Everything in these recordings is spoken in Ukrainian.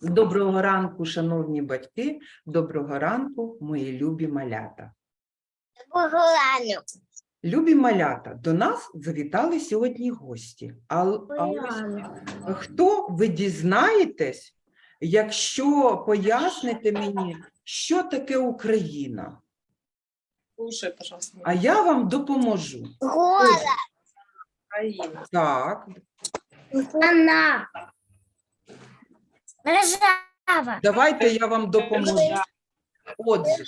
Доброго ранку, шановні батьки, доброго ранку, мої любі малята. Погляню. Любі малята, до нас завітали сьогодні гості. А, а ось хто ви дізнаєтесь, якщо поясните мені, що таке Україна? Слушай, пожалуйста, А я вам допоможу. Гора. Украина. Так, Страна. Держава. давайте я вам допоможу. Отже,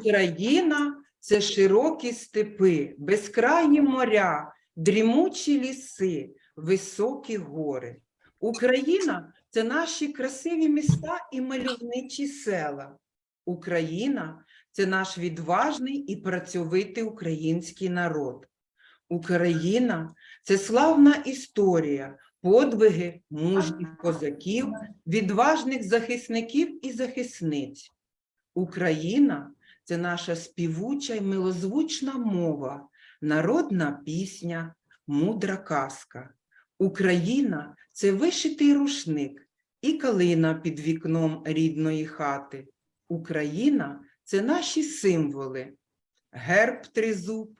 Україна це широкі степи, безкрайні моря, дрімучі ліси, високі гори. Україна це наші красиві міста і мальовничі села. Україна це наш відважний і працьовитий український народ. Україна це славна історія, подвиги мужніх козаків, відважних захисників і захисниць. Україна це наша співуча й милозвучна мова, народна пісня, мудра казка. Україна це вишитий рушник і калина під вікном рідної хати. Україна це наші символи. Герб тризуб,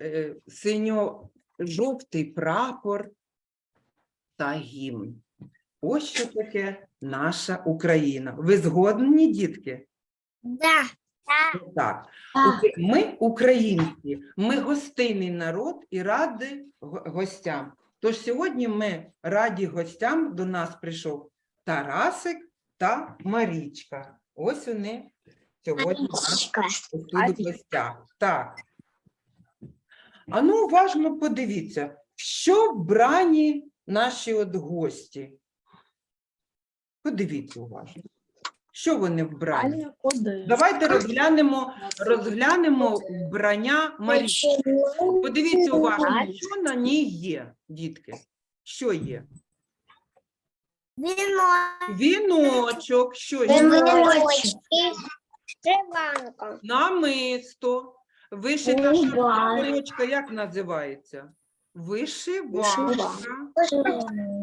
е, синьо-жовтий прапор та гімн. Ось що таке наша Україна. Ви згодні, дітки? Да. Да. Так. Ми українці, ми гостинний народ і раді гостям. Тож сьогодні ми раді гостям. До нас прийшов Тарасик та Марічка. Ось вони сьогодні тут гостях. Так. А ну, уважно подивіться, що вбрані наші от гості. Подивіться уважно. Що вони вбрані? Давайте розглянемо, розглянемо вбрання Марічки. Подивіться уважно, що на ній є, дітки. Що є? Віно. Віночок, що є? Віночки. Намисто. Вишита сорочка, як називається? Вишиванка.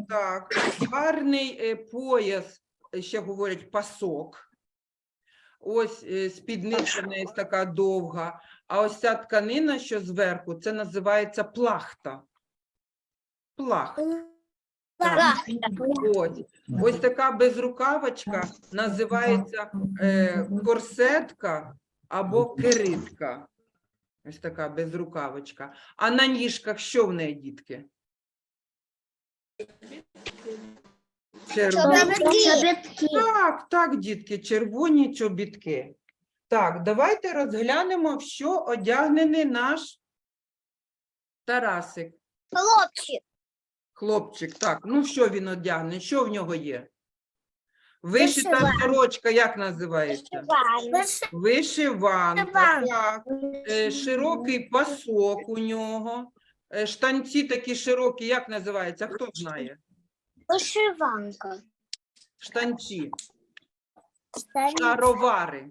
Так, гарний е, пояс, е, ще говорять пасок. Ось е, спідниця в неї така довга. А ось ця тканина, що зверху, це називається плахта. Плахта. Ось, ось така безрукавочка називається е, корсетка або киритка. Ось така безрукавочка. А на ніжках що в неї, дітки? Червоні. Чобітки. Так, так, дітки, червоні чобітки. Так, давайте розглянемо, в що одягнений наш Тарасик. Хлопчик. Хлопчик, так, ну що він одягне? Що в нього є? Вишита Вишиванка. сорочка, як називається? Вишиванка. Вишиванка, так. Е, широкий пасок у нього. Е, штанці такі широкі, як називається? Хто знає? Вишиванка. Штанці, шаровари.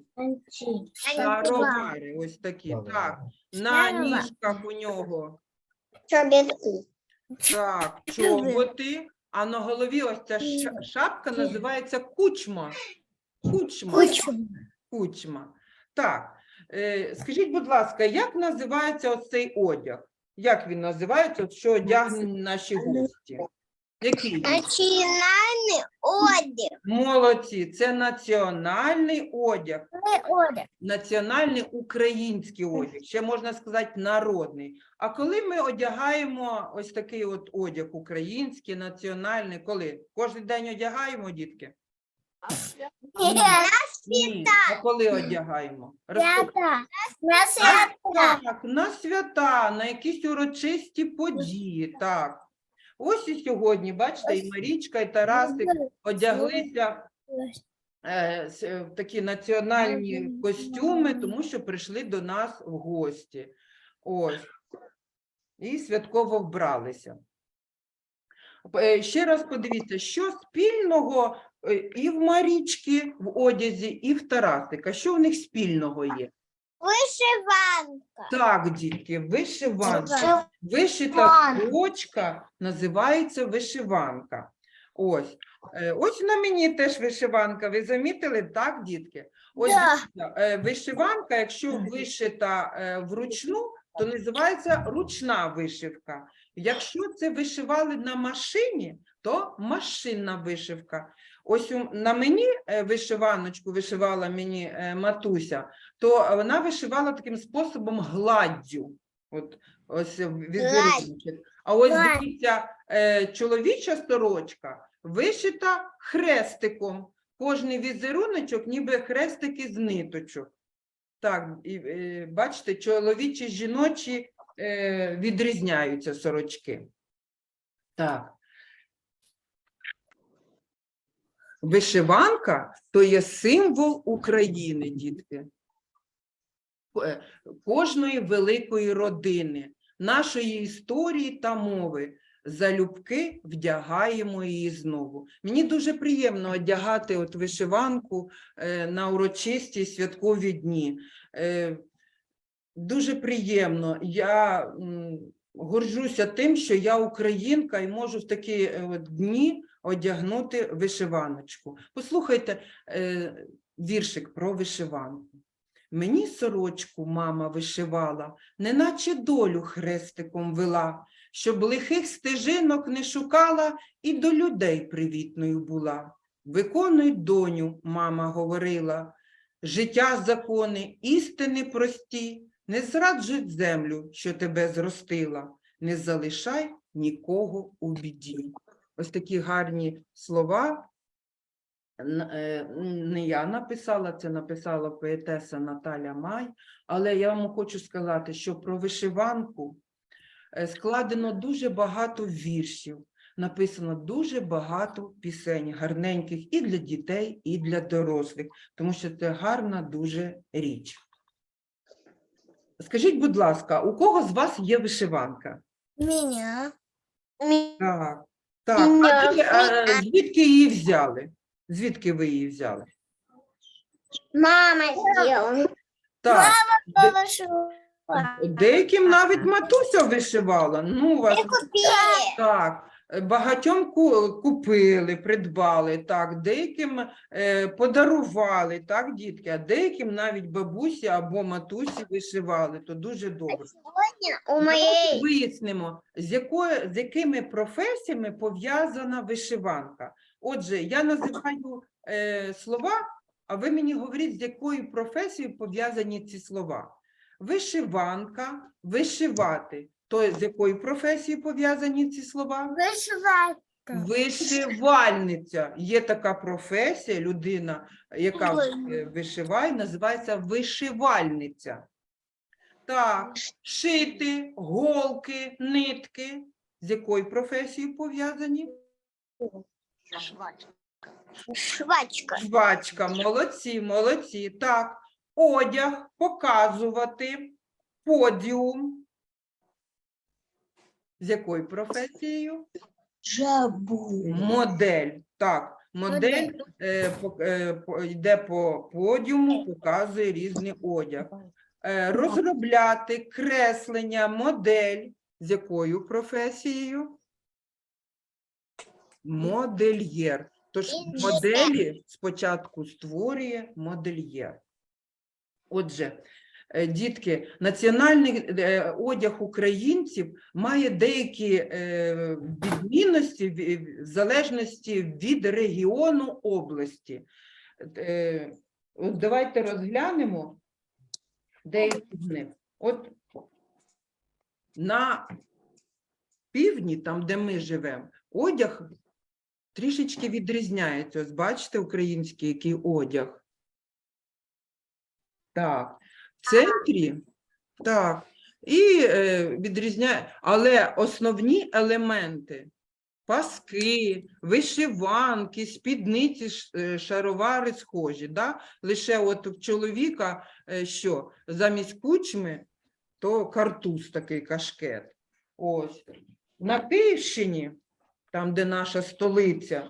Шаровари, ось такі. Так. На Шаровари. ніжках у нього Чобітки. так, чоботи, а на голові ось ця шапка називається кучма. Кучма. Кучма. Кучма. Так, е, скажіть, будь ласка, як називається оцей одяг? Як він називається, що одягнені наші гості? Який? Національний одяг. Молодці, це національний одяг. Одяг. національний український одяг, ще можна сказати народний. А коли ми одягаємо ось такий от одяг український, національний, коли? Кожен день одягаємо, дітки? Ні. А коли одягаємо? Свята. На свята. Так, на свята, на якісь урочисті події, так. Ось і сьогодні, бачите, і Марічка, і Тарасик одяглися е, е, в такі національні костюми, тому що прийшли до нас в гості. Ось. І святково вбралися. Е, Ще раз подивіться, що спільного і в Марічки в одязі, і в Тарасика. Що в них спільного є? Вишиванка. Так, дітки, вишиванка. Вишита сорочка називається вишиванка. Ось. Е, Ось на мені теж вишиванка. Ви замітили, так, дітки? Ось Да. е, вишиванка, якщо вишита е, вручну, то називається ручна вишивка. Якщо це вишивали на машині, то машинна вишивка. Ось у- на мені е, вишиваночку вишивала мені е, матуся, то вона вишивала таким способом гладдю. От ось візерунок. А ось дивіться, е, чоловіча сорочка вишита хрестиком. Кожний візеруночок, ніби хрестики з ниточок. Так, і, е, бачите, чоловічі, жіночі е, відрізняються сорочки. Так. Вишиванка то є символ України, дітки. Е, Кожної великої родини, нашої історії та мови. Залюбки вдягаємо її знову. Мені дуже приємно одягати от вишиванку е, на урочисті святкові дні. Е, Дуже приємно. Я горжуся тим, що я українка і можу в такі от дні одягнути вишиваночку. Послухайте е, віршик про вишиванку. Мені сорочку мама вишивала, неначе долю хрестиком вела, щоб лихих стежинок не шукала і до людей привітною була. Виконуй, доню, мама говорила, життя закони, істини прості, не зраджуй землю, що тебе зростила, не залишай нікого у біді. Ось такі гарні слова. Е, Не я написала, це написала поетеса Наталя Май, але я вам хочу сказати, що про вишиванку е, складено дуже багато віршів, написано дуже багато пісень, гарненьких і для дітей, і для дорослих, тому що це гарна дуже річ. Скажіть, будь ласка, у кого з вас є вишиванка? Меня. Так, так. А ти, а звідки її взяли? Звідки ви її взяли? Мама сделала. Так, де- деяким навіть матуся вишивала. Ну, у вас Купили. так. Багатьом купили, придбали, так, деяким е, подарували, так, дітки, а деяким навіть бабусі або матусі вишивали, то дуже добре. У Давайте вияснимо, з, якою, з якими професіями пов'язана вишиванка. Отже, я називаю е, слова, а ви мені говоріть, з якою професією пов'язані ці слова. Вишиванка, вишивати. То з якою професією пов'язані ці слова? Вышивать. Вишивальниця. Є така професія, людина, яка е, вишиває, називається вишивальниця. Так, шити, голки, нитки. З якою професією пов'язані? Швачка. Жвачка, молодці, молодці. Так, одяг, показувати, подіум. З якою професією? Жабу. Модель. Так, модель е, по- е, по- йде по подіуму, показує різний одяг. Е, розробляти креслення, модель. З якою професією? Модельєр. Тож Інженер. моделі спочатку створює модельєр. Отже, дітки, національний е, одяг українців має деякі е, відмінності в- залежності від регіону області. Е, От давайте розглянемо деякі з них. От на півдні, там, де ми живемо, одяг трішечки відрізняється. Ось бачите, український який одяг. Так, центрі, так, і е, відрізняє, але основні елементи паски, вишиванки, спідниці, е, шаровари схожі. Да? Лише от у чоловіка е, що замість кучми, то картуз такий кашкет. Ось. На Київщині, там, де наша столиця,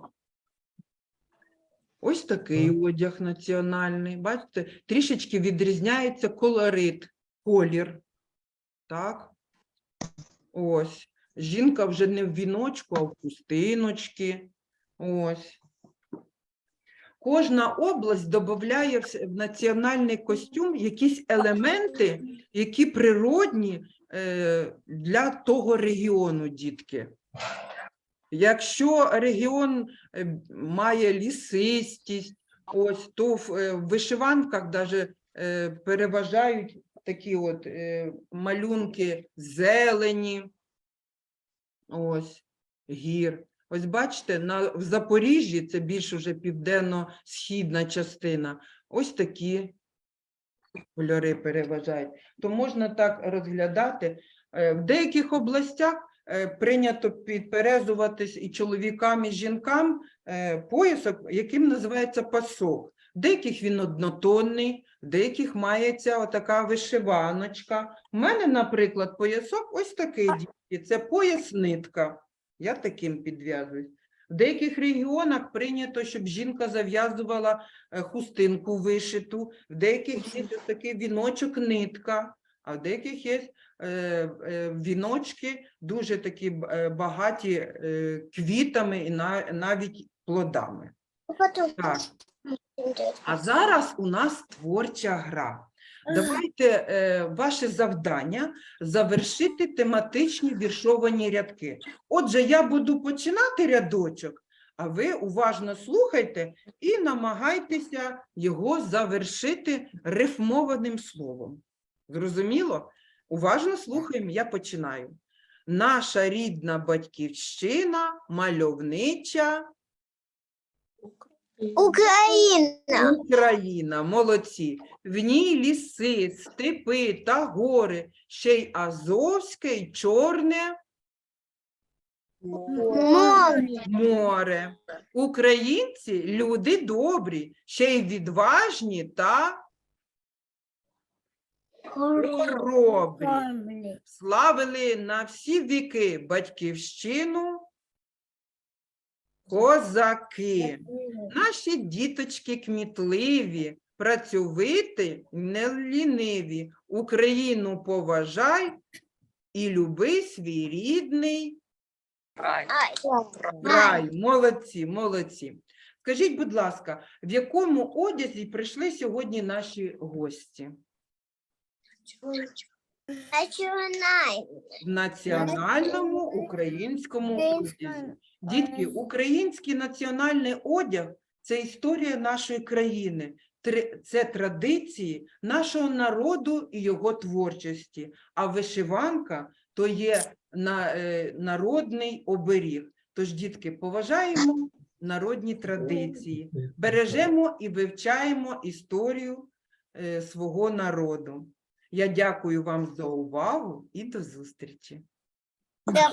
ось такий одяг національний. Бачите, трішечки відрізняється колорит, колір. Так? Ось. Жінка вже не в віночку, а в пустиночки. Ось. Кожна область додає в національний костюм якісь елементи, які природні е, для того регіону, дітки. Якщо регіон е, має лісистість, ось, то в, е, вишиванках даже е, переважають такі от малюнки зелені, ось, гір. Ось бачите, на, в Запоріжжі, це більш уже південно-східна частина, ось такі кольори переважають. То можна так розглядати. В деяких областях прийнято підперезуватись і чоловікам, і жінкам е, поясок, яким називається пасок. Деяких він однотонний, деяких мається отака вишиваночка. У мене, наприклад, поясок ось такий, дітки, це пояс-нитка. Я таким підв'язуюсь. В деяких регіонах прийнято, щоб жінка зав'язувала е, хустинку вишиту, в деяких є такий віночок нитка, а в деяких є е, е, віночки дуже такі е, багаті квітами і навіть плодами. Так, а зараз у нас творча гра. Давайте е, ваше завдання завершити тематичні віршовані рядки. Отже, я буду починати рядочок, а ви уважно слухайте і намагайтеся його завершити рифмованим словом. Зрозуміло? Уважно слухаємо, я починаю. Наша рідна батьківщина, мальовнича Украина. Україна, молодці. В ній ліси, степи та гори, ще й Азовське, й Чорне Море. море. Українці люди добрі, ще й відважні та хоробрі. Славили на всі віки батьківщину козаки. Наші діточки кмітливі, працьовиті, не ліниві. Україну поважай і люби свій рідний Край. Край. Молодці, молодці. Скажіть, будь ласка, в якому одязі прийшли сьогодні наші гості? В національному українському одязі. Дітки, український національний одяг це історія нашої країни, це традиції нашого народу і його творчості. А вишиванка то є е, народний оберіг. Тож, дітки, поважаємо народні традиції, бережемо і вивчаємо історію е, свого народу. Я дякую вам за увагу і до зустрічі. Да,